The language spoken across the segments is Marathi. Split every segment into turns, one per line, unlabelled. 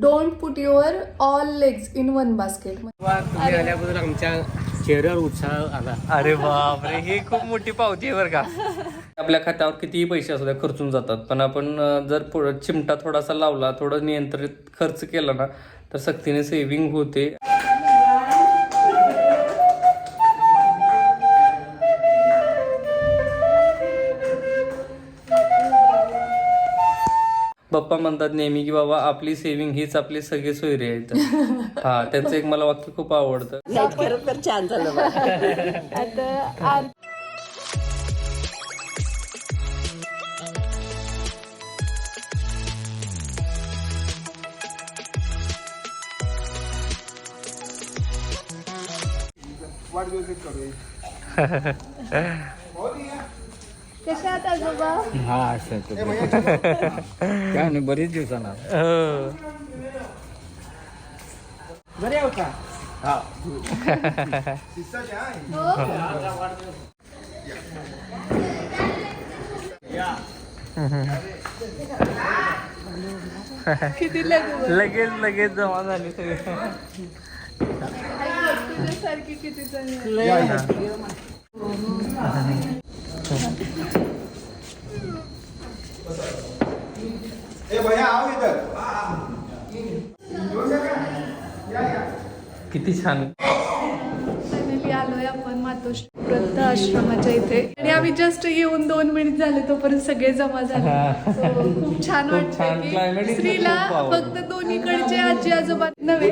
Don't put your all legs in one basket
तुम्ही आल्याबद्दल आमच्या चेहऱ्यावर उत्साह आला.
अरे बापरे ही खूप मोठी पावती आहे बरं का. आपल्या खात्यावर कितीही पैसे असू द्या खर्चून जातात. पण आपण जर पुढं चिमटा थोडासा लावला थोडं नियंत्रित खर्च केला ना तर सक्तीने सेव्हिंग होते. पप्पा म्हणतात नेहमी की बाबा आपली सेव्हिंग हीच आपली सगळी सोयरी आहेत हा त्यांचं एक मला वाक्य खूप आवडतं.
खरं छान झालं बा.
आता आर- कशा आहात आजोबा?
हा असं काय नाही बरेच दिवसांना.
हो.
किती लगू
लगेच लगेच जमा झाली सगळी.
तुझ्यासारखी किती जण
किती छान.
फायनली आलोय आपण मातोश्री वृद्ध आश्रमाच्या इथे. आणि आम्ही जस्ट येऊन दोन मिनिट झाले तोपर्यंत सगळे जमा झाले. So, खूप छान
खूप छान.
वाटतं
Climate
की
इथलं
स्त्रीला
खूप आवडलं.
फक्त दोन्हीकडचे आजी आजोबा नव्हे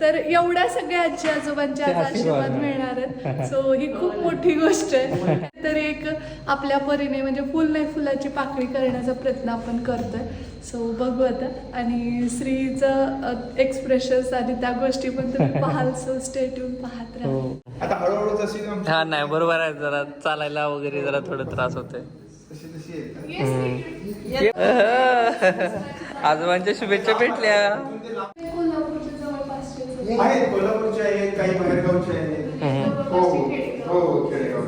तर एवढ्या सगळ्या आजी आजोबांचे आज
ते आशीर्वाद
मिळणार सो ही खूप मोठी गोष्ट आहे. तर एक आपल्या परीने म्हणजे फुल नाही फुलाची पाकळी करण्याचा प्रयत्न आपण करतोय. सो बघू आता. आणि श्रीचं एक्सप्रेशन्स आणि त्या गोष्टी पण तुम्ही पाहाल. सो स्टेट येऊन पाहत राहा.
हो.
आता हळूहळू जशी
हा नाही बरोबर आहे. जरा चालायला वगैरे जरा थोडं त्रास होतोय.
तशी तशी आहे.
आजोबांच्या शुभेच्छा भेटल्या.
आहेत कोल्हापूरचे आहेत काही बाहेरगावचे आहेत. हो हो हो खेडेगाव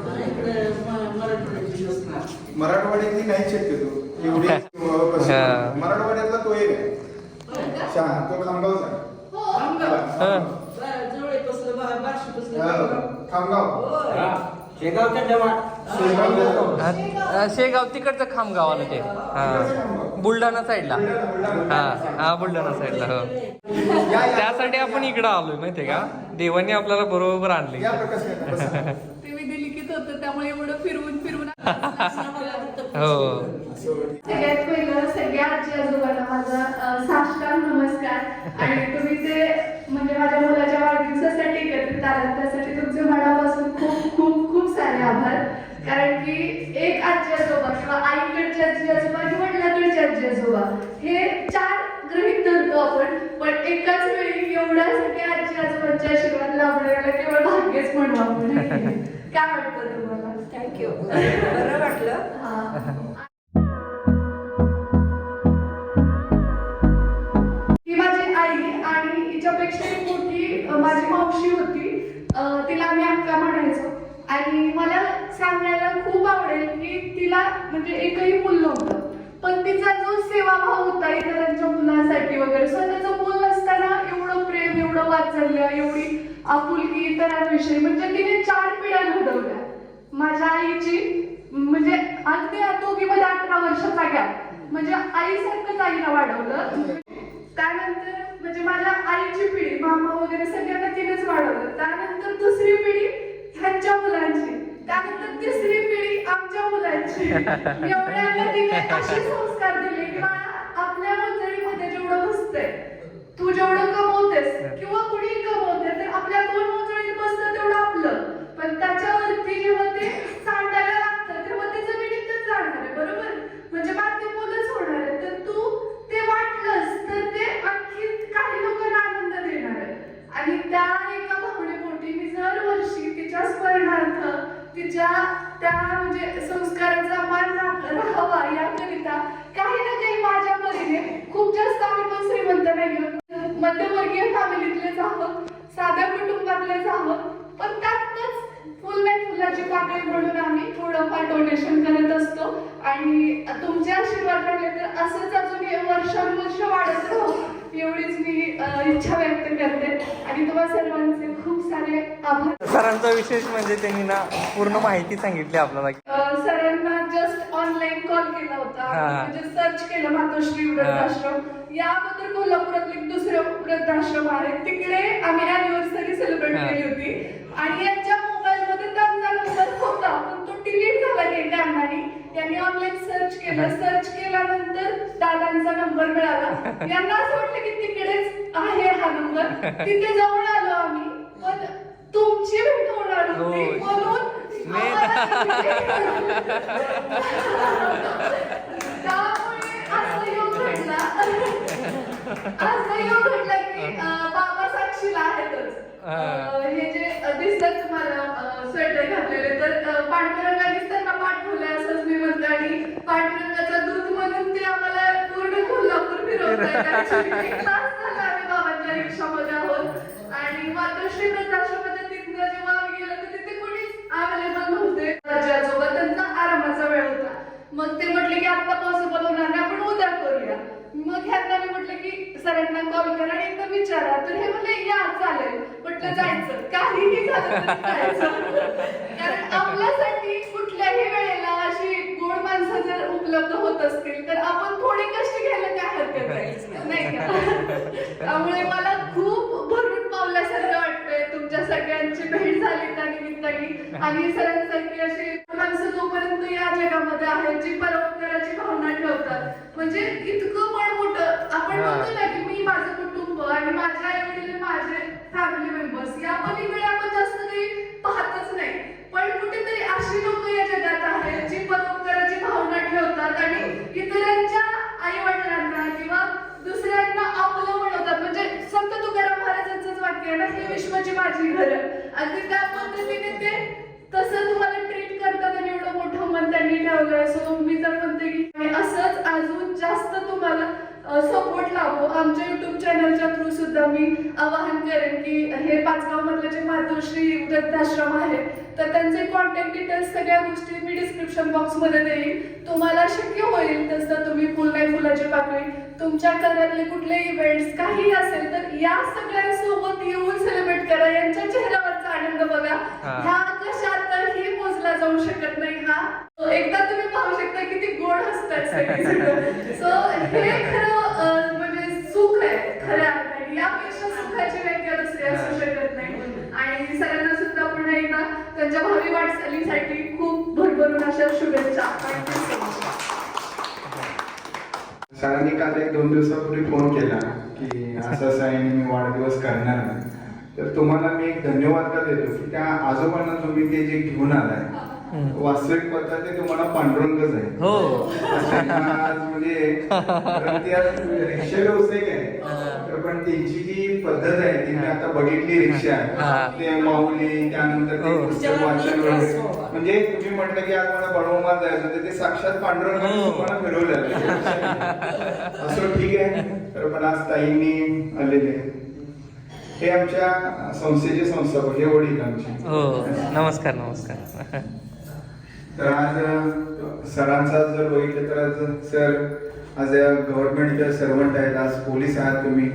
मराठवाड्यातली नाही शक्यतो. एवढी.
हा.
मराठवाड्यातला तो एक आहे. शहा तो खामगावचा.
हा.
हा, खामगाव.
शेगावच्या जवळ.
शेगाव
हा, शेगाव तिकडचं खामगाव आलं ते. हा. बुलढाणा साईडला. हा हा बुलढाणा साईडला हो. त्यासाठी आपण इकडं आलोय माहितीये का? देवाने आपल्याला बरोबर आणले
होतं त्यामुळे एवढं फिरवून फिरवून
हो.
सगळ्यात पहिलं सगळ्या आजी आजोबांना माझा साष्टांग नमस्कार. आणि तुम्ही ते म्हणजे माझ्या मुलाच्या वाढदिवसासाठी एकत्रित आलात त्यासाठी तुमचे मनापासून खूप खूप खूप सारे आभार. कारण की एक आजी आजोबा किंवा आईकडचे आजी आजोबा किंवा वडिलाकडचे आजी आजोबा हे चार गृहित धरतो आपण पण एकाच वेळी एवढ्या सगळ्या आजी आजोबांचे आशीर्वाद लाभण्याला केवळ भाग्यच म्हणू आपण. काय वाटतं तुम्हाला?
थँक्यू बरं वाटलं.
हा. माझी आई आणि हिच्यापेक्षा मोठी अ, माझी मावशी होती. तिला आम्ही अक्का म्हणायचो. आणि मला सांगायला खूप आवडेल की तिला म्हणजे एकही मूल नव्हतं. पण तिचा जो सेवाभाव होता इतरांच्या मुलांसाठी वगैरे स्वतःचं मूल असताना एवढं प्रेम एवढं वाचल्य एवढी आपुलकी इतरांविषयी म्हणजे तिने चार पिढ्या घडवल्या. माझ्या आईची म्हणजे अगदी दोघीमध्ये अठरा वर्षाचा गॅप म्हणजे आईसारखंच आईला वाढवलं. त्यानंतर म्हणजे माझ्या आईची पिढी मामा वगैरे सगळ्यांना तिनेच वाढवलं. त्यानंतर दुसरी पिढी ह्यांच्या मुलांची. त्यानंतर तिसरी पिढी आमच्या मुलांची. एवढ्यांना तिने असे संस्कार दिले की बाळा, आपल्या मंडळीमध्ये जेवढं बसतंय तू जेवढं कमवतेस किंवा कुणी कमवते तर आपल्या दोन मंजुळीत बसतं तेवढं आपलं. पण त्याच्यावरती जेव्हा ते सांडायला लागतं तेव्हा ते जमिनीतच जाणार आहे बरोबर? म्हणजे बाकी मुलंच होणार आहे तर तू ते वाटलंस तर ते आणखी काही लोकांना आनंद देणार आणि त्या एका भावनेपोटी मी दरवर्षी तिच्या स्मरणार्थ तिच्या त्या म्हणजे संस्काराचा मान राहावा याकरिता काही ना काही माझ्या परीने खूप जास्त आम्ही पण श्रीमंत नाही मध्यमवर्गीय फॅमिलीतलेच आहोत साध्या कुटुंबातलेच आहोत पण त्यातच फुल नाही फुलाची पाकळी म्हणून आम्ही थोडंफार डोनेशन करत असतो. आणि तुमचे आशीर्वाद राहिले तर असंच अजून हे वर्षानुवर्ष वाढत राहू. एवढीच मी इच्छा व्यक्त करते. आणि तुम्हा सर्वांचे खूप सारे आभार.
सरांचा विशेष म्हणजे त्यांनी ना पूर्ण माहिती सांगितली आपल्याला.
सरांना जस्ट ऑनलाईन कॉल केला होता. म्हणजे सर्च केलं मातोश्री वृद्धाश्रम. या अगोदर कोल्हापुरातले दुसरं वृद्धाश्रम आहे. तिकडे आम्ही अॅनिव्हर्सरी सेलिब्रेट. केली होती. आणि यांच्या मोबाईल मध्ये त्यांचा नंबर होता. डिलीट झाला काही कारणाने यांनी ऑनलाईन सर्च केलं. सर्च केल्यानंतर दादांचा नंबर मिळाला. यांना असं वाटलं की तिकडेच आहे हा नंबर तिथे जाऊन आलो आम्ही. पण तुमची भेट होणार होती. म्हणून त्यामुळे असं घडला योग घडला की अं, बाबा साक्षीला आहेतच. अं, हे जे दिसतात तुम्हाला स्वेटर घातलेले तर अं, त्यांना पाठवलंय असंच मी म्हणते आणि पांडुरंगाचा दूत म्हणून ते आम्हाला पूर्ण कोल्हापूर फिरवतायत. Actually, एक तास झाला आम्ही बाबांच्या रिक्षामध्ये आहोत. आणि मातोश्री वृद्धाश्रमाच्या तिथनं जेव्हा आम्ही गेलो तर तिथे कोणीच अवेलेबल नव्हते. आजी आजोबा त्यांचा आरामाचा वेळ होता. मग ते म्हटले की आता पॉसिबल होणार नाही आपण उद्या करूया. मग ह्यांना मी म्हटलं की सरांना कॉल करा आणि एकदा विचारा. तर हे म्हणले या चालेल. म्हटलं जायचं. काहीही झालं तरी जायचं. कारण आपल्यासाठी कुठल्याही वेळेला अशी गोड माणसं जर उपलब्ध होत असतील तर आपण थोडे कष्ट घ्यायला काय हरकत आहे नाही का? त्यामुळे मला खूप भरून पावल्यासारखं वाटतंय तुमच्या सगळ्यांची भेट झाली त्या निमित्ताने. आणि सरांसारखी अशी जोपर्यंत या जगामध्ये आहेत जी परोपकाराची भावना ठेवतात. म्हणजे इतकं पण मोठं आपण. म्हणतो ना की मी माझं कुटुंब आणि माझे आई वडील माझे फॅमिली मेंबर्स या पलीकडे आपण जास्त काही पाहतच नाही. पण कुठेतरी अशी लोक या जगात आहेत जी परोपकाराची भावना ठेवतात आणि इतरांच्या आई वडिलांना किंवा दुसऱ्यांना आपलं बनवतात म्हणजे संत तुकाराम महाराजांचंच वाक्य आहे ना हे विश्वाची माझी घर. अगदी त्या पद्धतीने ते तसं तुम्हाला ट्रीट करतात आणि एवढं मोठं मन त्यांनी ठेवलं सो मी तर म्हणते की असंच अजून जास्त तुम्हाला सपोर्ट लाभो आमच्या युट्यूब चॅनलच्या थ्रू सुद्धा मी आवाहन करेन की हे पाचगाव मधलं जे मातोश्री वृद्धाश्रम आहे तर त्यांचे कॉन्टॅक्ट डिटेल्स सगळ्या गोष्टी मी डिस्क्रिप्शन बॉक्समध्ये देईन. तुम्हाला शक्य होईल तसं तुम्ही फुल नाही फुलाची पाकळी. तुमच्या घरातले कुठले इव्हेंट्स काही असेल तर या सगळ्यांसोबत येऊन सेलिब्रेट करा. यांच्या चेहऱ्यावरचा आनंद बघा.
हा.
ह्या कशातही मोजला जाऊ शकत नाही हा. एकदा तुम्ही पाहू शकता किती गोड हसतात सो हे खरं अं, म्हणजे सुख आहे खऱ्या सुखाची व्याख्या दुसरी असू शकत नाही. आणि सरांना सुद्धा पुन्हा एकदा त्यांच्या भावी वाटचालीसाठी खूप भरभरून अशा शुभेच्छा
सरांनी काल एक दोन दिवसापूर्वी फोन केला की असं असं आहे मी वाढदिवस करणार आहे तर तुम्हाला मी एक धन्यवाद का देतो की त्या आजोबांना तुम्ही ते जे घेऊन आलाय वास्तविक पद्धत ते तुम्हाला पांडुरंगच आहे.
हो.
म्हणजे रिक्षा व्यावसायिक आहे. तर पण त्यांची जी पद्धत आहे ती मी आता बघितली रिक्षा. ते माऊली त्यानंतर ते
हो.
पुस्तक वाचन वगैरे. म्हणजे तुम्ही म्हटलं की आज मला बळवमार जायचं तर ते साक्षात पांडुरंगाने
हो.
तुम्हाला फिरवलं. असं ठीक आहे. तर पण आज ताईंनी आलेले. हे आमच्या संस्थेचे संस्थापक हे वडील आमचे.
हो. नमस्कार नमस्कार.
तर आज सरांचा जर बघितलं तर आज सर आज गव्हर्नमेंटचे सर्वंट आहेत. आज पोलीस आहात तुम्ही.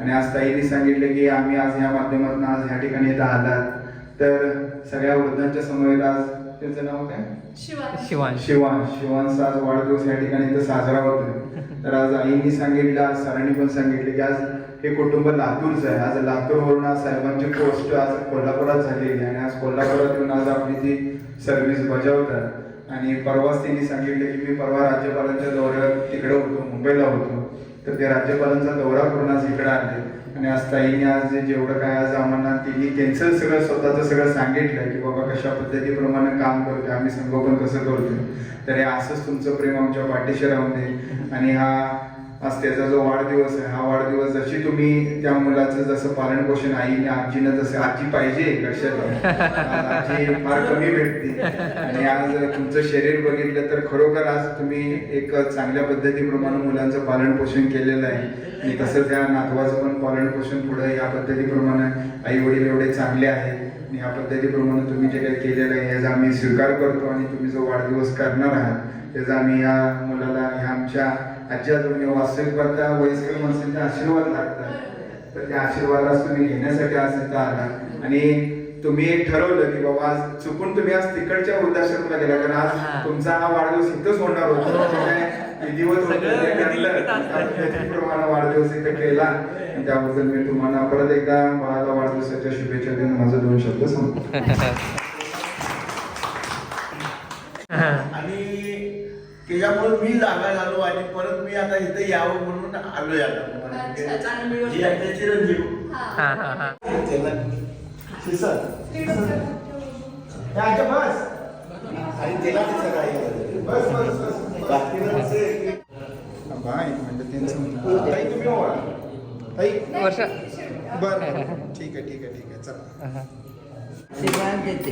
आणि आज ताईंनी सांगितले की आम्ही आज या माध्यमातून आज ह्या ठिकाणी इथं आलात तर सगळ्या वृद्धांच्या समोर आज त्यांचं नाव काय?
शिवा
शिवांश.
शिवान शिवांचा आज वाढदिवस या ठिकाणी इथं साजरा होतोय. तर आज आईंनी सांगितलं आज सरांनी पण सांगितले की आज हे कुटुंब लातूरचं आहे. आज लातूरवरून आज साहेबांची पोस्ट आज कोल्हापुरात झालेली आहे. आणि आज कोल्हापुरात येऊन आज आपली ती सर्व्हिस बजावतात. आणि परवाच त्यांनी सांगितलं की मी परवा राज्यपालांच्या दौऱ्यात तिकडे होतो मुंबईला होतो. तर ते राज्यपालांचा दौरा करून आज इकडे आले आणि आज ताईने आज जेवढं काय आज आम्हाला तिने त्यांचं सगळं स्वतःचं सगळं सांगितलं की बाबा कशा पद्धतीप्रमाणे काम करतोय आम्ही संगोपन कसं करतोय? तर हे असंच तुमचं प्रेम आमच्या पाठीशी राहून दे. आणि हा आज त्याचा जो वाढदिवस आहे हा वाढदिवस जशी तुम्ही त्या मुलाचं जसं पालन पोषण आईने आजीनं जसं आजी पाहिजे लक्षात आजी फार कमी भेटते. आणि आज तुमचं शरीर बघितलं तर खरोखर आज तुम्ही एक चांगल्या पद्धतीप्रमाणे मुलांचं पालन पोषण केलेलं आहे. आणि तसं त्या नातवाचं पण पालन पोषण पुढे या पद्धतीप्रमाणे आई वडील एवढे चांगले आहेत. आणि या पद्धतीप्रमाणे तुम्ही जे काही केलेलं आहे याचा आम्ही स्वीकार करतो आणि तुम्ही जो वाढदिवस करणार आहात त्याचा आम्ही या मुलाला ह्या आमच्या आजी आजोबांनी वास्तविक पाहता वयस्कर माणसांचे आशीर्वाद लागतात. तर त्या आशीर्वादास तुम्ही घेण्यासाठी आज इथं आला आणि तुम्ही एक ठरवलं की बाबा आज चुकून तुम्ही आज तिकडच्या वृद्धाश्रमला गेला कारण आज तुमचा हा वाढदिवस इथंच होणार होता. त्याच्याप्रमाणे वाढदिवस इथं केला. आणि त्याबद्दल मी तुम्हाला परत एकदा बाळाला वाढदिवसाच्या शुभेच्छा देऊन माझं दोन शब्द सांगतो
त्याच्यामुळे मी जागा झालो आणि परत मी आता इथे यावं म्हणून आलोय आता जी आहे. ते चिरंजीव.
हा. हा हा
त्याला शिसर. या, इथं बस. आणि त्याला. बस
बाय म्हणजे त्यांचं ताई तुम्ही ओळा ताई.
वर्षा
बर ठीक आहे ठीक आहे ठीक आहे. चला.
देते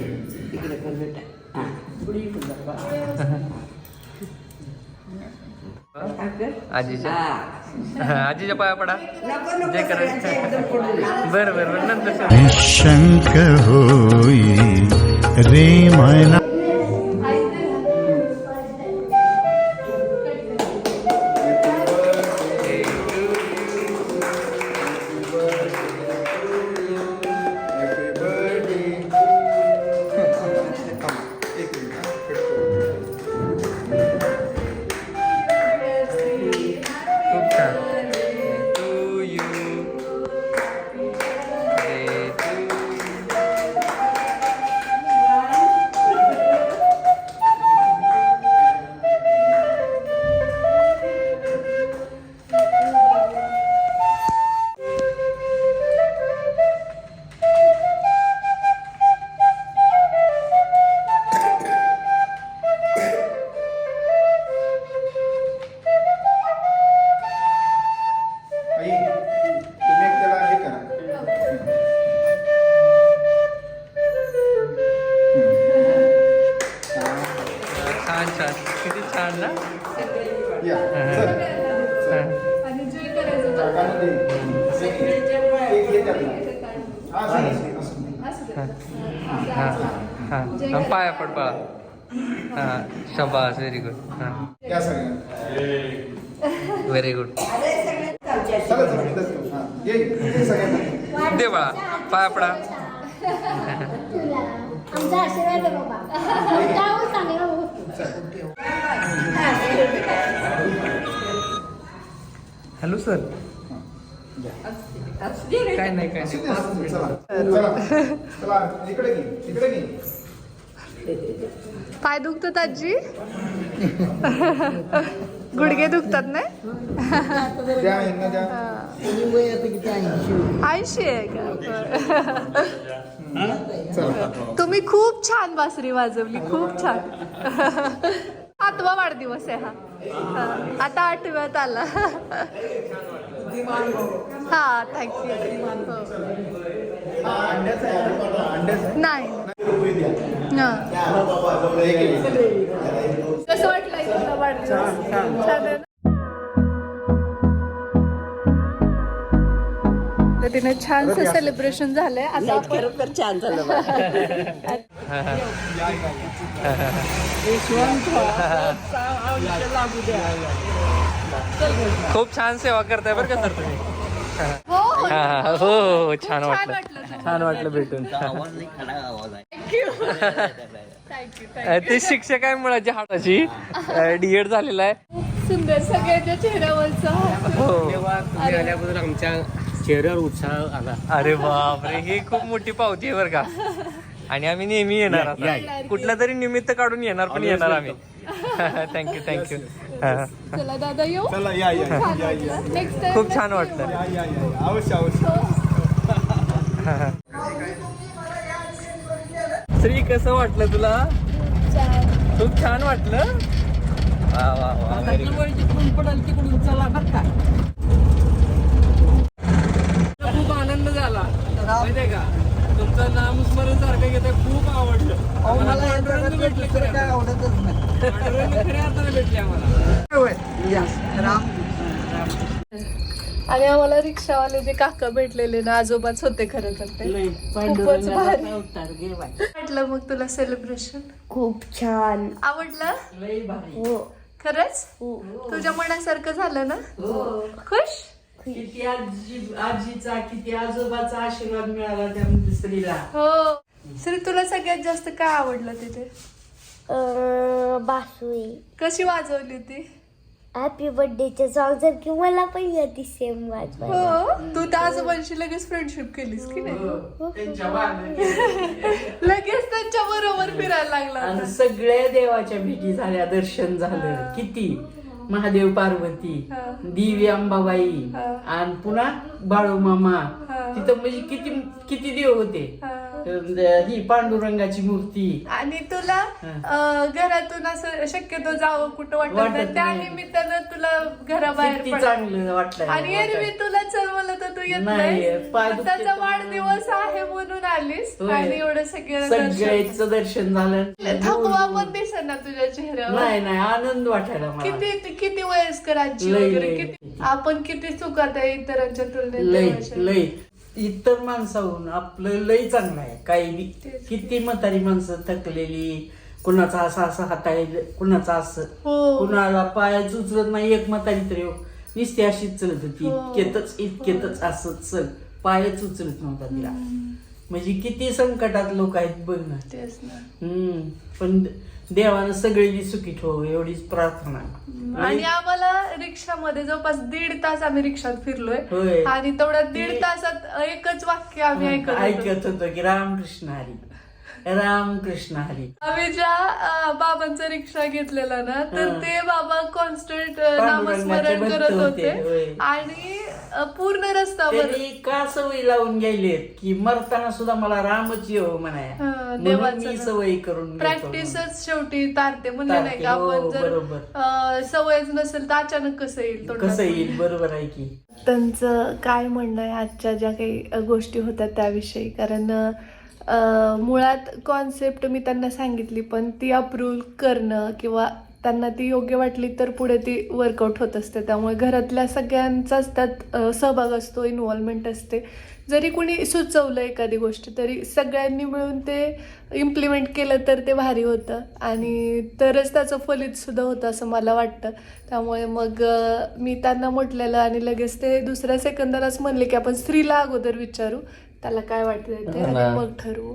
कर.
आजीच्या
हा.
आजीच्या पाया पडा जे करायचं. बरं बरं बरं नंतर.
निशंक होई रे मना
छान छान. किती छान ना? हा.
हा.
हा हा हा. पाया पड पळा हा शबास व्हेरी गुड हा. व्हेरी गुड दे बाळा. पाया पडा.
आमचा आशीर्वाद आहे बाबा.
Hello sir. काय नाही काय
पाय दुखतात आजी? गुडघे दुखतात नाही ऐंशी आहे का? तुम्ही खूप छान बासरी वाजवली खूप छान. सातवा वाढदिवस आहे हा. आता आठव्यात आला. हा थँक्यू नाही. हा.
हा,
घे.
कसं वाटलंय तुला वाढदिवस. छान आहे ना? तर तिने छानसं सेलिब्रेशन झालंय. आता आपण
खरोखर छान झालं
खूप छान सेवा करताय बरं का सर तुम्ही?
हो हो.
हा हा हो हो हो, छान
छान
वाटलं. छान वाटलं भेटून. ते शिक्षक आहे मुळाची हाताची डीएड झालेला आहे.
खूप सुंदर सगळ्यांच्या चेहऱ्यावरचं.
हो.
आल्याबद्दल आमच्या चेहऱ्यावर उत्साह आला.
अरे बापरे ही खूप मोठी पावती आहे बरं का. आणि आम्ही नेहमी येणार आता. कुठलं तरी निमित्त काढून येणार पण येणार आम्ही. थँक्यू थँक्यू
चला दादा येऊ?
चला या या
छान
या या.
वाटलं नेक्स्ट टाइम
खूप छान वाटलं.
या या या. अवश्य अवश्य.
श्री कसं वाटलं तुला? खूप छान वाटलं. वा वा वा. very good. खूप आनंद झाला. माहितीये का? तुमचं नामस्मरण सारखं घेत खूप आवडलं. भेटले पांडुरंग खऱ्या अर्थाने भेटले आम्हाला.
आणि आम्हाला रिक्षावाले जे काका भेटलेले ना आजोबाच होते खरं तर ते. खूपच भारी. वाटलं मग तुला सेलिब्रेशन
खूप छान.
आवडलं?
हो.
खरंच? तुझ्या मनासारखं झालं ना? खुश
खुश?
किती आजी आजीचा किती आजोबाचा आशीर्वाद मिळाला त्या स्त्रीला
हो. श्री तुला सगळ्यात जास्त काय आवडलं तिथे?
अं, बासुई
कशी वाजवली ती?
हॅपी बर्थडेचे सॉंग जर की मला पण येते सेम वाजवायला.
हो. तू त्या आजोबांशी लगेच फ्रेंडशिप केलीस की नाही?
त्यांच्या मागे.
लगेच त्यांच्या बरोबर फिरायला लागला.
आणि
होता.
सगळ्या देवाच्या भेटी झाल्या दर्शन झालं. किती? महादेव पार्वती. देवी अंबाबाई. आणि पुन्हा बाळू मामा
हा.
तिथं म्हणजे किती किती देव होते
हा.
ही पांडुरंगाची मूर्ती
आणि तुला
हा.
अं, घरातून असं शक्यतो जावं कुठं वाटत
वाटत
नाही त्या. निमित्तानं तुला घराबाहेर
किती चांगलं वाटलं
आणि एरवी तुला चल तर तू येत
नाही,
नाही
पाय दुखते
त्याचा वाढदिवस आहे म्हणून आलीस
होय.
आणि एवढं सगळं दर्शन.
सगळ्याचं दर्शन झालं
थकवा पण दिसत ना तुझ्या चेहऱ्यावर
नाही नाही आनंद वाटायला मला
किती किती वयस्कर आजी
लय,
वगैरे
लय.
किती आपण किती चुकत आहे इतरांच्या तुलनेत
लय
देवाच्या.
लय इतर माणसाहून आपलं लय चांगलं आहे. काही बी. किती म्हातारी माणसं थकलेली कुणाचा असा असा हात आहे कुणाचा असं.
हो.
कुणाला पाय उचलत नाही एक म्हातारी तरी नुसती अशीच चलत होती.
हो.
इतकेतच इतकेतच असंच चल. पायच उचलत नव्हता तिला. म्हणजे किती संकटात लोक आहेत बघ ना. हम्म. पण देवानं सगळी सुखी ठेव एवढीच प्रार्थना
आणि आम्हाला रिक्षामध्ये जवळपास दीड तास आम्ही रिक्षात फिरलोय
होय.
आणि तेवढ्या दीड तासात एकच वाक्य आम्ही ऐकत होतो.
ऐकत होतो की रामकृष्ण हरी रामकृष्ण हरी
आम्ही ज्या अं, बाबांचा रिक्षा घेतलेला ना तर
हा.
ते बाबा कॉन्स्टंट नामस्मरण करत
होते,
होते
होय.
आणि अं, पूर्ण रस्त्यावर
त्यांनी का सवय लावून गेलेत की मरताना सुद्धा मला रामच येऊ म्हणाया
हा,
म्हणून
देवाचं
मी
नाव.
सवय करून घेतो.
प्रॅक्टिसच शेवटी तारते म्हणले नाही का
तारते, हो,
आपण जर
बरोबर.
अं, सवयच नसेल तर अचानक कसं येईल तोंडात?
कसं येईल बरोबर आहे की
त्यांचं काय म्हणणं आहे आजच्या ज्या काही अ, गोष्टी होत्या त्याविषयी कारण अ, मुळात कॉन्सेप्ट मी त्यांना सांगितली पण ती अप्रूव्ह करणं किंवा त्यांना ती योग्य वाटली तर पुढे ती वर्कआउट होत असते. त्यामुळे घरातल्या सगळ्यांचाच त्यात सहभाग असतो इन्व्हॉल्वमेंट असते. जरी कुणी सुचवलं एखादी गोष्ट तरी सगळ्यांनी मिळून ते इम्प्लिमेंट केलं तर ते भारी होतं. आणि तरच त्याचं फलितसुद्धा होतं असं मला वाटतं. त्यामुळे मग मी त्यांना म्हटलेलं आणि लगेच ते दुसऱ्या सेकंदालाच म्हणले की आपण स्त्रीला अगोदर विचारू. त्याला काय वाटतंय ते आणि. मग ठरवू.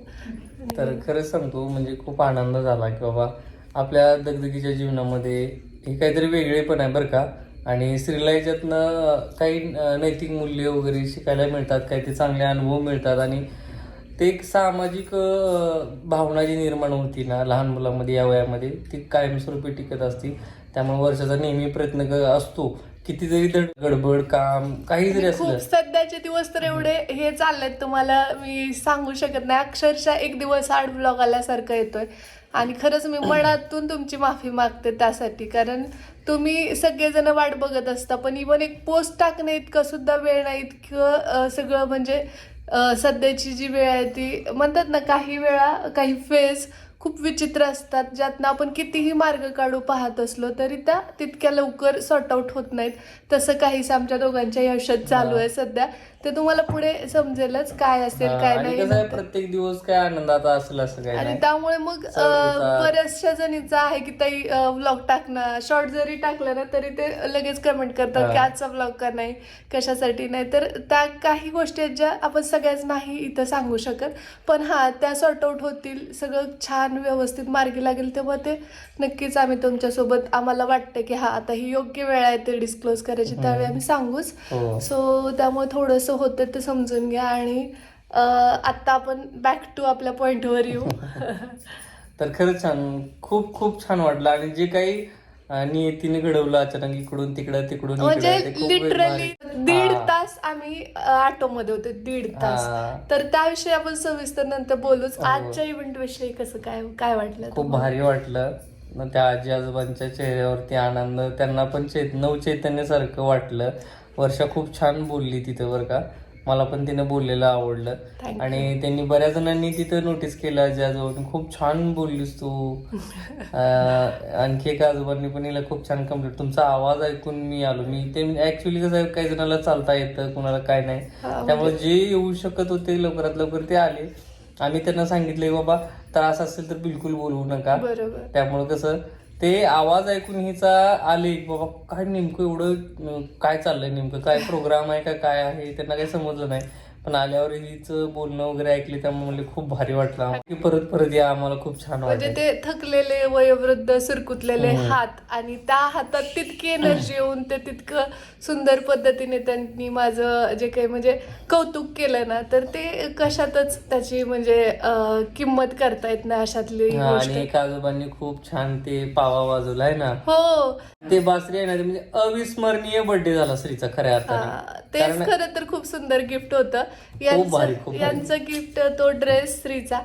तर खरंच सांगतो म्हणजे खूप आनंद झाला की बाबा आपल्या दगदगीच्या जीवनामध्ये हे काहीतरी वेगळे पण आहे बरं का. आणि स्त्रीला याच्यातनं काही नैतिक मूल्य वगैरे शिकायला मिळतात काही ते चांगले अनुभव मिळतात आणि ते एक सामाजिक भावना जी निर्माण होती ना लहान मुलांमध्ये या वयामध्ये ती कायमस्वरूपी टिकत असती. त्यामुळे वर्षाचा नेहमी प्रयत्न असतो. किती जरी धड- गडबड काम काही जरी असलं.
सध्याचे दिवस तर एवढे हे चाललेत तुम्हाला मी सांगू शकत नाही. अक्षरशः एक दिवस आठ ब्लॉग आल्यासारखं येतोय. आणि खरंच मी मनातून तुमची माफी मागते त्यासाठी. कारण तुम्ही सगळेजण वाट बघत असता पण इवन एक पोस्ट टाकणे इतकं सुद्धा वेळ नाही. इतकं सगळं म्हणजे सध्याची जी वेळ आहे ती म्हणतात ना काही वेळा काही फेज खूप विचित्र असतात ज्यातनं आपण कितीही मार्ग काढू पाहत असलो तरी त्या तितक्या लवकर सॉर्ट आउट होत नाहीत. तसं काहीच आमच्या दोघांच्या यशात चालू आहे सध्या. ते तुम्हाला पुढे समजेलच काय असेल काय
आणि
नाही
कसं आहे
नंतर.
प्रत्येक दिवस काय आनंदाचा असेल असं काही
आणि
नाही.
त्यामुळे मग बऱ्याचशा जणींचं आहे की ताई व्लॉग टाकणं. शॉर्ट जरी टाकलं ना तरी ते लगेच कमेंट करतात
हा.
की आजचा व्लॉग का नाही? कशासाठी नाही? तर त्या काही गोष्टी आहेत ज्या आपण सगळ्याच नाही इथं सांगू शकत. पण हा त्या सॉर्ट आउट होतील. सगळं छान व्यवस्थित मार्गी लागेल तेव्हा ते नक्कीच आम्ही तुमच्यासोबत आम्हाला वाटतं की हा आता ही योग्य वेळ आहे ते डिस्क्लोज करायची. त्यावेळी आम्ही सांगूच.
हो.
सो त्यामुळे थोडंसं होतं ते समजून घ्या आणि आत्ता आपण बॅक टू आपल्या पॉइंटवर येऊ
तर खरंच छान खूप खूप छान वाटलं आणि जे काही नियतीने घडवलं अचानक इकडून तिकडं तिकडून
म्हणजे लिटरली. दीड. तास आम्ही ऑटो मध्ये होते दीड तास. तर त्याविषयी आपण सविस्तर नंतर बोलूच
हो.
आजच्या इव्हेंट विषयी कसं काय काय वाटलं
खूप? भारी वाटलं त्या आजी आजोबांच्या चेहऱ्यावरती आनंद त्यांना पण चैत नवचैतन्यासारखं वाटलं वर्षा खूप छान बोलली तिथं बरं का. मला पण तिनं बोललेलं आवडलं. आणि त्यांनी बऱ्याच जणांनी तिथं नोटीस केलं आजी आजोबांनी खूप छान बोललीस तू. आणखी एका आजोबांनी पण हिला खूप छान कंप्लीट तुमचा आवाज ऐकून मी आलो. मी ते ऍक्च्युली कसं काही जणाला चालता येतं कुणाला काय नाही.
हा,
त्यामुळे जे येऊ शकत होते लवकरात लवकर ते आले. आम्ही त्यांना सांगितले बाबा त्रास असेल तर बिलकुल बोलवू नका. त्यामुळे कसं ते आवाज ऐकून हिचा आले बाबा काय नेमकं एवढं काय चाललंय नेमकं? काय प्रोग्राम आहे का काय आहे? त्यांना काही समजलं नाही. पण आल्यावर हिचं बोलणं वगैरे ऐकले त्यामुळे म्हणले खूप भारी वाटलं. की परत परत या आम्हाला खूप छान
म्हणजे
वाटलं.
ते थकलेले वयोवृद्ध सुरकुतलेले हात आणि त्या हातात तितकी एनर्जी येऊन ते तितकं सुंदर पद्धतीने त्यांनी माझं जे काही म्हणजे कौतुक केलं ना तर ते कशातच त्याची म्हणजे अं, किंमत करता येत नाही अशातली
हा,
गोष्ट.
आणि एका आजोबांनी खूप छान ते पावा वाजवला आहे ना.
हो.
ते बासरी आहे ना ते म्हणजे अविस्मरणीय बर्थडे झाला श्रीचा खऱ्या
हा,
अर्थाने
तेच
कारण
खरं तर खूप सुंदर गिफ्ट होतं. यांचं. यांचं गिफ्ट तो ड्रेस स्त्रीचा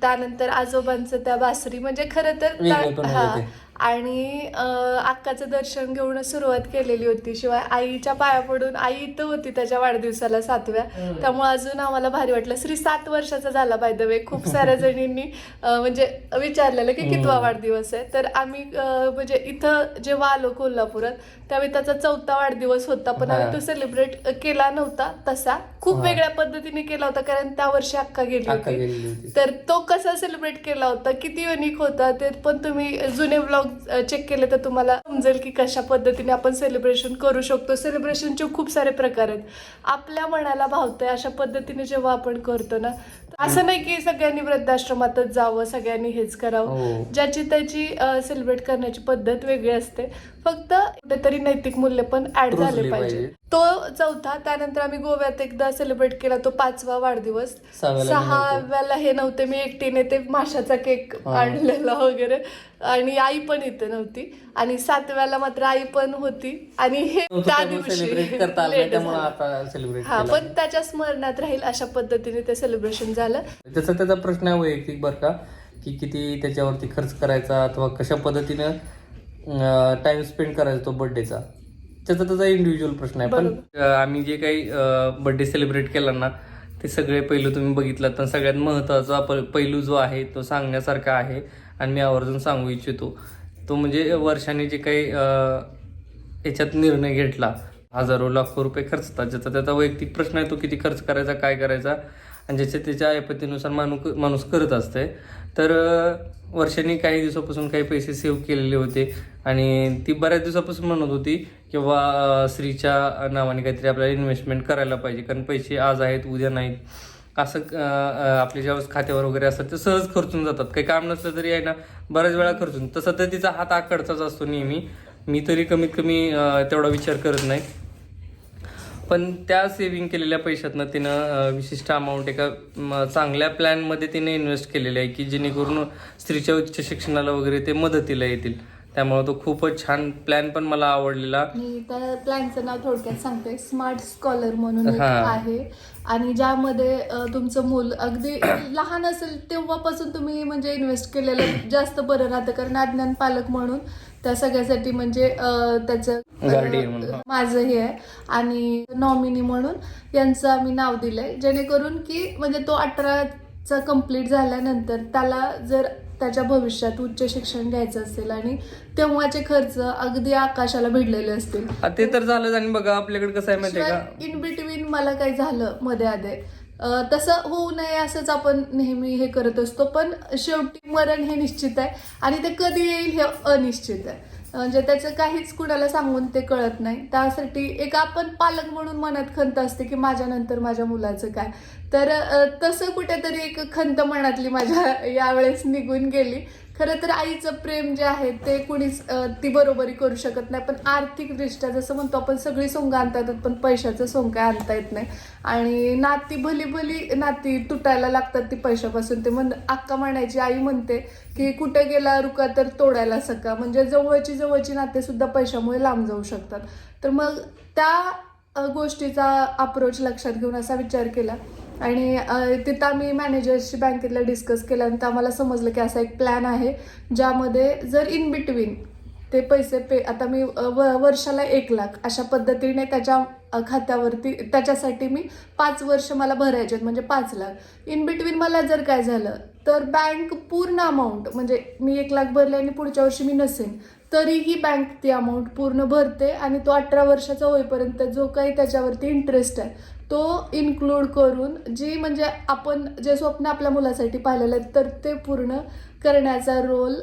त्यानंतर आजोबांचं त्या बासरी म्हणजे खरं तर हा. आणि अं, अक्काचं दर्शन घेऊन सुरुवात केलेली होती. शिवाय आईच्या पाया पडून आई इथं होती त्याच्या वाढदिवसाला सातव्या. त्यामुळे अजून आम्हाला भारी वाटलं. श्री सात वर्षाचा झाला बाय द वे खूप साऱ्या जणींनी म्हणजे विचारलेलं की कितवा वाढदिवस आहे. तर आम्ही म्हणजे इथं जेव्हा आलो कोल्हापुरात त्यावेळी त्याचा चौथा वाढदिवस होता. पण आम्ही. तो सेलिब्रेट केला नव्हता तसा. खूप. वेगळ्या पद्धतीने केला होता कारण त्या वर्षी अक्का गेली होती. तर तो कसा सेलिब्रेट केला होता? किती युनिक होता? ते पण तुम्ही जुने ब्लॉग चेक केले तर तुम्हाला समजेल की कशा पद्धतीने आपण सेलिब्रेशन करू शकतो. सेलिब्रेशनचे खूप सारे प्रकार आहेत. आपल्या मनाला भावतंय अशा पद्धतीने जेव्हा आपण करतो ना असं नाही की सगळ्यांनी वृद्धाश्रमातच जावं सगळ्यांनी हेच करावं.
हो.
ज्याची त्याची सेलिब्रेट करण्याची पद्धत वेगळी असते. फक्त कुठेतरी नैतिक मूल्य पण ऍड झाले पाहिजे. तो चौथा त्यानंतर आम्ही गोव्यात एकदा सेलिब्रेट केला तो पाचवा वाढदिवस.
सहाव्याला
हे नव्हते मी एकटीने ते माशाचा केक. आणलेला वगैरे. आणि आई पण इथे नव्हती. आणि सातव्याला मात्र आई पण होती. आणि हे त्या दिवशी हा पण त्याच्या स्मरणात राहील अशा पद्धतीने ते सेलिब्रेशन झालं.
त्याचा त्याचा प्रश्न आहे वैयक्तिक बरं का की किती त्याच्यावरती खर्च करायचा अथवा कशा पद्धतीनं टाइम स्पेंड करायचा तो बर्थडेचा त्याचा त्याचा इंडिव्हिज्युअल प्रश्न आहे. पण आम्ही जे काही बर्थडे सेलिब्रेट केला ना ते सगळे पैलू तुम्ही बघितलात. तर सगळ्यात महत्त्वाचा पैलू जो आहे तो सांगण्यासारखा आहे आणि मी आवर्जून सांगू इच्छितो. तो म्हणजे वर्षाने जे काही याच्यात निर्णय घेतला हजारो लाखो रुपये खर्चतात ज्याचा त्याचा वैयक्तिक प्रश्न आहे तो किती खर्च करायचा काय करायचा आणि ज्याच्या त्याच्या ऐपतीनुसार माणूस माणूस करत असते तर वर्षांनी काही दिवसापासून काही पैसे सेव्ह केलेले होते. आणि ती बऱ्याच दिवसापासून म्हणत होती किंवा स्त्रीच्या नावाने काहीतरी आपल्याला इन्व्हेस्टमेंट करायला पाहिजे. कारण पैसे आज आहेत उद्या नाहीत. असं आपल्या ज्या खात्यावर वगैरे असतात ते सहज खर्चून जातात. काही काम नसलं तरी आहे ना बऱ्याच वेळा खर्चून. तसं तर तिचा हात आकडचाच असतो नेहमी. मी तरी कमीत कमी तेवढा विचार करत नाही. पण त्या सेव्हिंग केलेल्या पैशातनं तिनं विशिष्ट अमाऊंट एका चांगल्या प्लॅनमध्ये तिने इन्व्हेस्ट केलेले आहे की जेणेकरून स्त्रीच्या उच्च शिक्षणाला वगैरे ते मदतीला येतील. त्यामुळे तो खूपच छान प्लॅन पण मला आवडलेला.
मी त्या प्लॅनचं नाव थोडक्यात सांगते. स्मार्ट स्कॉलर म्हणून. आहे. आणि ज्यामध्ये तुमचं मूल अगदी लहान असेल तेव्हापासून तुम्ही म्हणजे इन्व्हेस्ट केलेलं जास्त बरं राहतं. कारण अज्ञान पालक म्हणून त्या सगळ्यासाठी म्हणजे त्याचं. माझं हे आहे. आणि नॉमिनी म्हणून यांचं आम्ही नाव दिलंय. जेणेकरून की म्हणजे तो अठराचा कंप्लीट झाल्यानंतर त्याला जर त्याच्या भविष्यात उच्च शिक्षण घ्यायचं असेल आणि तेव्हाचे खर्च अगदी आकाशाला भिडलेले असतील.
ते तर झालंच आणि बघा आपल्याकडे कसं आहे माहितीये का?
इन बिटवीन मला काही झालं मध्ये आधे. तसं होऊ नये असंच आपण नेहमी हे करत असतो पण शेवटी मरण हे निश्चित आहे आणि ते कधी येईल हे अनिश्चित आहे. म्हणजे त्याचं काहीच कुणाला सांगून ते कळत नाही. त्यासाठी एक आपण पालक म्हणून मनात खंत असते की माझ्यानंतर माझ्या मुलाचं काय. तर तसं कुठेतरी एक खंत मनातली माझ्या यावेळेस निघून गेली. खरं तर आईचं प्रेम जे आहे ते कुणीच ती बरोबरी करू शकत नाही. पण आर्थिकदृष्ट्या जसं म्हणतो आपण सगळी सोंग आणता येतात पण पैशाचं सोंग काय आणता येत नाही. आणि नाती भली भली नाती तुटायला लागतात ती पैशापासून. ते म्हण अक्का म्हणायची आई म्हणते की कुठे गेला रुका तर तोडायला सका. म्हणजे जवळची जवळची नातेसुद्धा पैशामुळे लांब जाऊ शकतात. तर मग त्या गोष्टीचा अप्रोच लक्षात घेऊन असा विचार केला. आणि तिथं आम्ही मॅनेजर्सशी बँकेतला डिस्कस केल्यानंतर आम्हाला समजलं की असा एक प्लॅन आहे ज्यामध्ये जर इन बिटवीन ते पैसे पे आता मी व- वर्षाला एक लाख अशा पद्धतीने त्याच्या खात्यावरती त्याच्यासाठी मी पाच वर्ष मला भरायचे आहेत म्हणजे पाच लाख. इन बिटवीन मला जर काय झालं तर बँक पूर्ण अमाऊंट म्हणजे मी एक लाख भरले आणि पुढच्या वर्षी मी नसेन तरीही बँक ती अमाऊंट पूर्ण भरते आणि तो अठरा वर्षाचा होईपर्यंत जो काही त्याच्यावरती इंटरेस्ट आहे तो इन्क्लूड करून जी म्हणजे आपण जे स्वप्न आपल्या मुलासाठी पाहिलेलं आहे तर ते पूर्ण करण्याचा रोल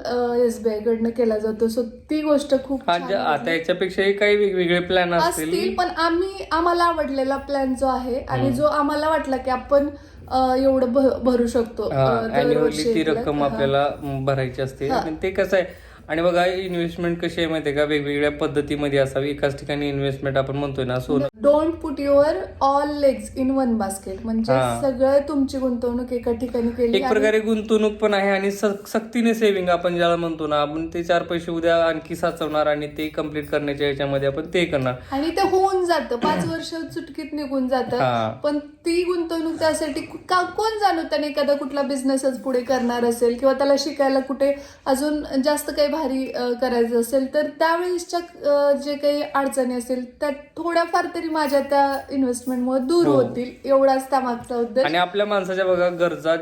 एस बी आय कडनं केला जातो. सो ती गोष्ट खूप
आता. याच्यापेक्षाही काही वेगवेगळे प्लॅन
असतील. पण आम्ही आम्हाला आवडलेला प्लॅन जो आहे आणि जो आम्हाला वाटला की आपण एवढं भरू शकतो
ती रक्कम. आपल्याला भरायची असते. आणि ते कसं आहे आणि बघा इन्व्हेस्टमेंट कशी आहे माहितीये का? वेगवेगळ्या पद्धतीमध्ये असावी. एकाच ठिकाणी इन्व्हेस्टमेंट आपण म्हणतोय ना सोनं.
Don't put your all legs in one basket म्हणजे
हा.
सगळं तुमची गुंतवणूक एका ठिकाणी केली
एक
आणि-
प्रकारे गुंतवणूक पण आहे आणि स- सक्तीने सेव्हिंग आपण ज्याला म्हणतो ना आपण ते चार पैसे उद्या आणखी साचवणार आणि ते कंप्लीट करण्याच्या याच्यामध्ये आपण ते करणार
आणि ते होऊन जातं पाच वर्ष चुटकीत निघून
हा.
जातं पण ती गुंतवणूक त्यासाठी का कोण जाणू त्याने एखादा कुठला बिझनेसच पुढे करणार असेल किंवा त्याला शिकायला कुठे अजून जास्त काही भारी अं, करायचं असेल तर त्यावेळेसच्या अं, जे काही अडचणी असेल त्या थोड्याफार तरी माझ्या त्या इन्व्हेस्टमेंटमुळे दूर
हो.
होतील. एवढाच त्यामागचा उद्देश.
आणि आपल्या माणसाच्या बघा गरजा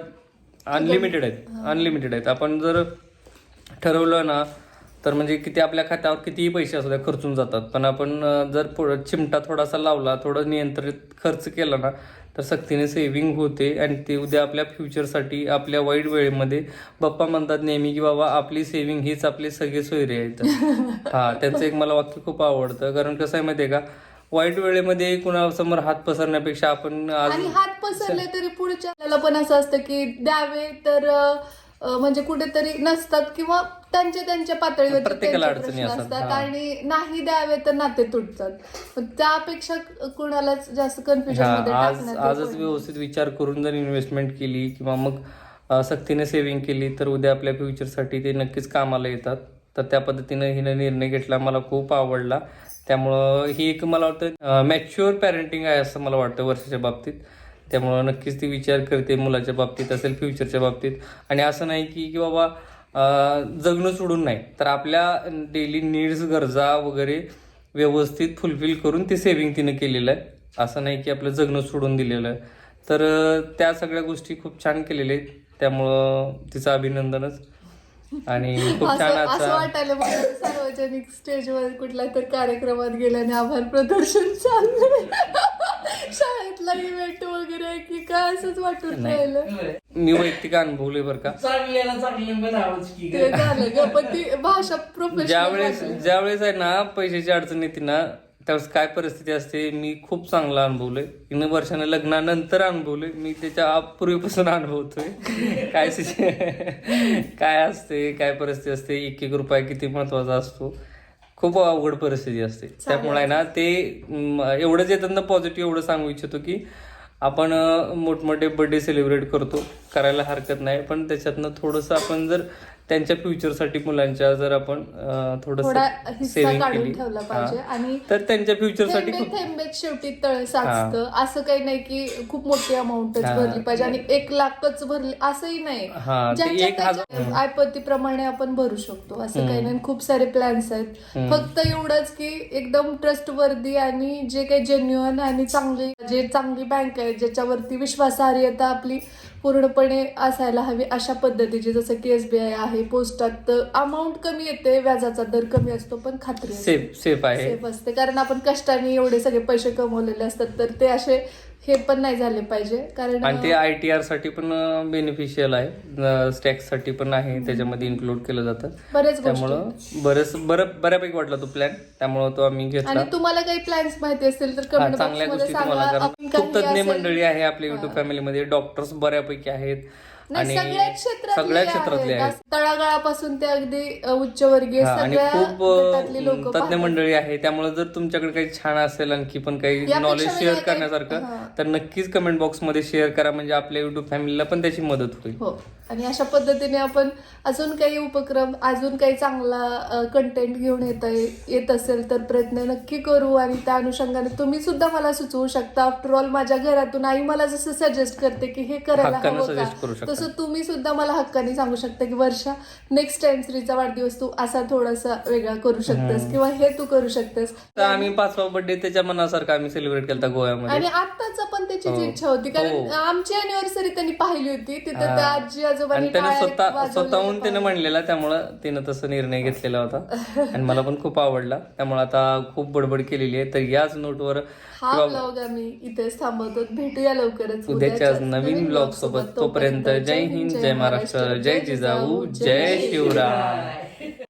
अनलिमिटेड आहेत. अनलिमिटेड आहेत. आपण जर ठरवलं ना तर म्हणजे किती आपल्या खात्यावर कितीही पैसे असू द्या खर्चून जातात. पण आपण अं, जर पुढं चिमटा थोडासा लावला थोडं नियंत्रित खर्च केला ना तर सक्तीने सेव्हिंग होते. आणि ते उद्या आपल्या फ्युचरसाठी आपल्या वाईट वेळेमध्ये बाप्पा म्हणतात नेहमी की बाबा आपली सेव्हिंग हीच आपली सगळे सोयरे आहेत. हा त्यांचं एक मला वाक्य खूप आवडतं. कारण कसं आहे माहितीये का वाईट वेळेमध्ये कुणासमोर हात पसरण्यापेक्षा आपण आज
आणि हात पसरले तरी पुढच्या पण असं असतं की द्यावे तर अं, म्हणजे कुठेतरी नसतात किंवा त्यांच्या त्यांच्या पातळीवर
प्रत्येकाला अडचणी असतात,
असतात
हा.
आणि नाही द्यावे तर नाते तुटतात. पण त्यापेक्षा कुणालाच जास्त कन्फ्युजन
हा
मध्ये
आज
टाकण्यात
आजच
येत
व्यवस्थित विचार करून जर इन्व्हेस्टमेंट केली किंवा मग अ, सक्तीने सेव्हिंग केली तर उद्या आपल्या फ्युचरसाठी ते नक्कीच कामाला येतात. तर त्या पद्धतीनं हिनं निर्णय घेतला मला खूप आवडला. त्यामुळं ही एक मला वाटतं मॅच्युअर पॅरेंटिंग आहे असं मला वाटतं वर्षाच्या बाबतीत. त्यामुळं नक्कीच ती विचार करते मुलाच्या बाबतीत असेल फ्युचरच्या बाबतीत. आणि असं नाही की की बाबा जगणं सोडून नाही. तर आपल्या डेली नीड्स गरजा वगैरे व्यवस्थित फुलफिल करून ते सेव्हिंग तिनं केलेलं आहे. असं नाही की आपलं जगणं सोडून दिलेलं आहे. तर त्या सगळ्या गोष्टी खूप छान केलेल्या आहेत. त्यामुळं तिचं अभिनंदनच. आणि खूप
असं
छान
असं
असा
वाटायला मला सार्वजनिक स्टेजवर कुठल्या तर कार्यक्रमात गेल्याने आभार प्रदर्शन चाललंय. शाळेतला इव्हेंट वगैरे आहे की काय असंच वाटून राहिलं?
मी वैयक्तिक अनुभवले बरं का.
चांगल्याला चांगलं म्हणावंच की
ते. झालं ग पण ती भाषा
ज्यावेळेस
प्रोफेशनल
ज्यावेळेस आहे ना पैशाची अडचण येते ना त्यावेळेस काय परिस्थिती असते मी खूप चांगला अनुभवलंय. तीन वर्षानं लग्नानंतर अनुभवलंय. मी त्याच्या पूर्वीपासून अनुभवतोय. काय काय असते काय परिस्थिती असते एक एक रुपया किती महत्त्वाचा असतो. खूप अवघड परिस्थिती असते. त्यामुळे आहे ना ते एवढंच येताना पॉझिटिव्ह एवढं सांगू इच्छितो की आपण मोठमोठे बर्थडे सेलिब्रेट करतो. करायला हरकत नाही. पण त्याच्यातनं थोडंसं आपण जर त्यांच्या फ्युचरसाठी मुलांच्या जर आपण
थोडा
थोडंसं
हिस्सा
सेव्हिंग
काढून
केली.
ठेवला पाहिजे.
हा.
आणि
तर त्यांच्या फ्युचरसाठी
थेंबे
खूप
शेवटी तळ साचतं. असं काही नाही की खूप मोठी अमाऊंटच
हा.
भरली पाहिजे आणि एक लाखच भरली असंही नाही.
हा, ते
ज्याच्या
एक हजार-
त्याच्या आयपत्तीप्रमाणे आपण भरू शकतो. असं काही नाही. खूप सारे प्लॅन्स आहेत. फक्त एवढंच की एकदम ट्रस्टवर्दी आणि जे काही जेन्युअन आणि चांगली जे चांगली बँक आहे ज्याच्यावरती विश्वासार्हता आपली पूर्णपणे असायला हवी अशा पद्धतीची जसं की एसबीआय आहे पोस्टात अमाऊंट कमी येते व्याजाचा दर कमी असतो पण खात्री.
सेफ सेफ आहे
सेफ असते कारण आपण कष्टाने एवढे सगळे पैसे कमवलेले असतात तर ते असे हे पण नाही झाले पाहिजे कारण
आणि ते आय टी आरसाठी पण बेनिफिशियल आहे. स्टॅक्ससाठी पण आहे त्याच्यामध्ये इन्क्लूड केलं जातं.
बरेच
त्यामुळं बरेच बरं बऱ्यापैकी वाटला तो प्लॅन त्यामुळं तो आम्ही घेतला.
आणि तुम्हाला काही प्लॅन्स माहिती असतील तर कमेंट
चांगल्या गोष्टी तुम्हाला. खूप तज्ञ मंडळी आहे आपल्या युट्यूब फॅमिलीमध्ये डॉक्टर्स बऱ्यापैकी आहेत.
नाही, सगळ्या क्षेत्रातले
आहेत
तळागाळापासून ते अगदी उच्चवर्गीय
आणि खूप तज्ञ मंडळी आहे. त्यामुळे जर तुमच्याकडे काही छान असेल आणखी पण काही नॉलेज शेअर
वेगळं काही-
करण्यासारखं. तर नक्कीच कमेंट बॉक्समध्ये शेअर करा. म्हणजे आपल्या युट्यूब फॅमिलीला पण त्याची मदत होईल.
हो. आणि अशा पद्धतीने आपण अजून काही उपक्रम अजून काही चांगला कंटेंट घेऊन येत येत असेल तर प्रयत्न नक्की करू आणि त्या अनुषंगाने तुम्ही सुद्धा मला सुचवू शकता आफ्टर ऑल माझ्या घरातून आई मला जसं सजेस्ट करते की हे करायला हवं का. तसं तुम्ही सुद्धा मला हक्काने सांगू शकता की वर्षा नेक्स्ट टाइम श्रीचा वाढदिवस तू असा थोडासा वेगळा करू शकतेस किंवा हे तू करू शकतेस
तर आम्ही पाचवा बर्थडे त्याच्या मनासारखा आम्ही सेलिब्रेट केला गोव्यामध्ये
आणि आताच पण त्याचीच
हो.
इच्छा होती कारण
हो.
आमची अॅनिव्हर्सरी त्यांनी पाहिली होती तिथं. त्या आजी आजोबांनी
आणि त्याने
टाळ्या
स्वतः स्वतःहून त्याने म्हणलेला त्यामुळं तिनं तसं निर्णय घेतलेला होता आणि मला पण खूप आवडला त्यामुळे आता खूप बडबड केलेली आहे तर याच नोटवर
हा ब्लॉग आम्ही इथेच थांबवतो भेटूया लवकरच
उद्याच्याच नवीन ब्लॉग सोबत तोपर्यंत जय हिंद जय महाराष्ट्र जय जिजाऊ जय शिवराय